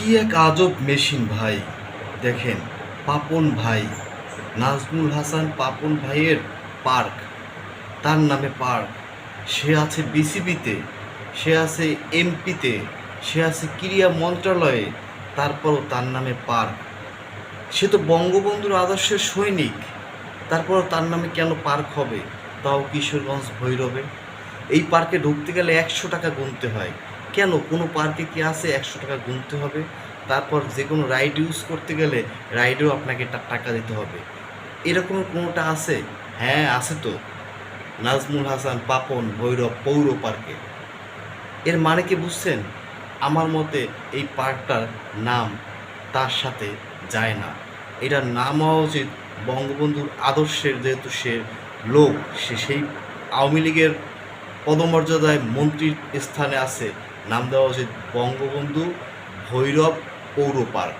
কি এক আজব মেশিন ভাই? দেখেন, পাপন ভাই, নাজমুল হাসান পাপন ভাইয়ের পার্ক। তার নামে পার্ক। সে আছে বিসিবিতে, সে আছে এমপিতে, সে আছে ক্রীড়া মন্ত্রণালয়ে তারপরও তার নামে পার্ক। সে তো বঙ্গবন্ধুর আদর্শের সৈনিক। তারপরও তার নামে কেন পার্ক হবে? তাও কিশোরগঞ্জ ভৈরবে। এই পার্কে ঢুকতে গেলে একশো টাকা গুনতে হয়। কেন কোনো পার্কে কি আছে? একশো টাকা গুনতে হবে। তারপর যে কোনো রাইড ইউজ করতে গেলে রাইডেও আপনাকে টাকা দিতে হবে। এরকম কোনোটা আছে? হ্যাঁ আছে তো। নাজমুল হাসান, পাপন, ভৈরব, পৌর পার্কে। এর মানে কি বুঝছেন? আমার মতে এই পার্কটার নাম তার সাথে যায় না। এটার নাম হওয়া উচিত। বঙ্গবন্ধুর আদর্শের যেহেতু সে লোক, সে সেই আওয়ামী লীগের পদমর্যাদায় মন্ত্রীর স্থানে আছে। নাম দেওয়া উচিত বঙ্গবন্ধু ভৈরব পৌর পার্ক।